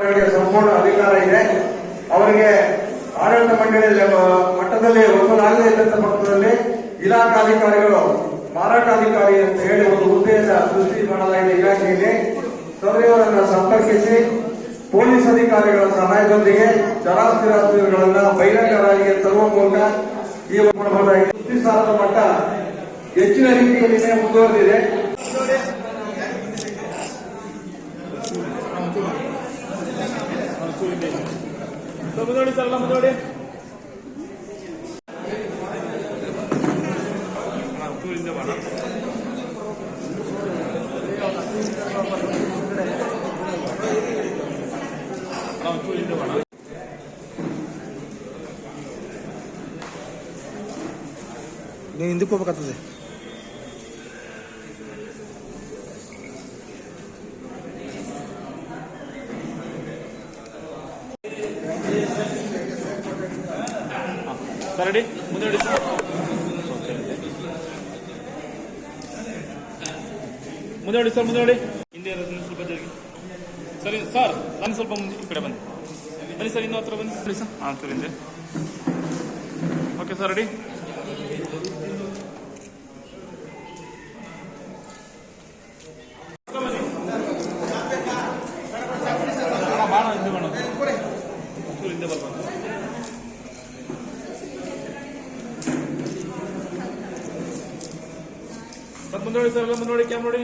ಅವರಿಗೆ ಸಂಪೂರ್ಣ ಅಧಿಕಾರ ಇದೆ. ಅವರಿಗೆ ಆಡಳಿತ ಮಂಡಳಿಯಲ್ಲಿ ಮಟ್ಟದಲ್ಲಿ ವಸೂಲಾಗದೇ ಇದ್ದಂತ ಪಕ್ಷದಲ್ಲಿ ಇಲಾಖಾಧಿಕಾರಿಗಳು ಮಾರಾಟಾಧಿಕಾರಿ ಅಂತ ಹೇಳಿ ಒಂದು ಹುದ್ದೆಯಿಂದ ಸೃಷ್ಟಿ ಮಾಡಲಾಗಿದೆ ಇಲಾಖೆಯಲ್ಲಿ. ಸದರಿಯವರನ್ನ ಸಂಪರ್ಕಿಸಿ ಪೊಲೀಸ್ ಅಧಿಕಾರಿಗಳ ಸಹಾಯದೊಂದಿಗೆ ಚರಾಸ್ತಿರಾಸ್ತಿಗಳನ್ನ ಬಹಿರಂಗರಾಗಿ ತರುವ ಮೂಲಕ ಈ ಮಾಡಬಹುದಾಗಿದೆ ಸಾಲದ ಮಟ್ಟ ಹೆಚ್ಚಿನ ರೀತಿಯಲ್ಲಿ ಮುಂದುವರೆದಿದೆ. ಸರ್ ಮುಂದೋಡಿ ಸರ್ ಎಲ್ಲ ಮುಂದೋಡಿ ಚೂರಿಂದ ಬಾಣ ಅಣ್ಣ, ಒಂದ್ ಚೂರಿಂದ ಬಾಣ ನೀವು ಹಿಂದಕ್ಕೆ ಹೋಗ್ಬೇಕಾಗ್ತದೆ ಸರ್ ರೆಡಿ ನೋಡಿ ಸರ್. ಮುಂದೆ ಸರ್ ಮುಂದೋಡಿ ಹಿಂದೆ ಇರೋದು ಸ್ವಲ್ಪ ಜರುಗಿ ಸರಿ ಸರ್ ನಾನು ಸ್ವಲ್ಪ ಮುಂದೆ ಈ ಕಡೆ ಬನ್ನಿ. ಬನ್ನಿ ಸರ್ ಇನ್ನೂ ಹತ್ರ ಬನ್ನಿ. ಸರಿ ಸರ್. ಹಾಂ ಸರ್ ಹಿಂದೆ. ಓಕೆ ಸರ್ ರೆಡಿ ಬಾಣ ಹಿಂದೆ ಬಾಣ ಚೂರು ಹಿಂದೆ ಬರ್ಬಾರ್ದು ಸರ್ ಮುಂದೆ ನೋಡಿ ಸರ್ ಎಲ್ಲ ಮುಂದೆ ನೋಡಿ. ಕ್ಯಾಮ್ ನೋಡಿ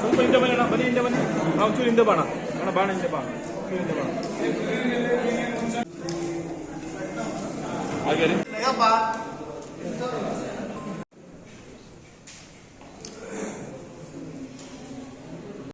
ಸ್ವಲ್ಪ ಹಿಂದೆ ಬನ್ನಿ ಅಣ್ಣ, ಬನ್ನಿ ನಾವು ಚೂರು ಹಿಂದೆ ಬಾಣ. ಅಣ್ಣ, ಬಾಣ ಹಿಂದೆ ಬಾಣ. ಚೂರು ಬಾಣ. ಹಾಗೆ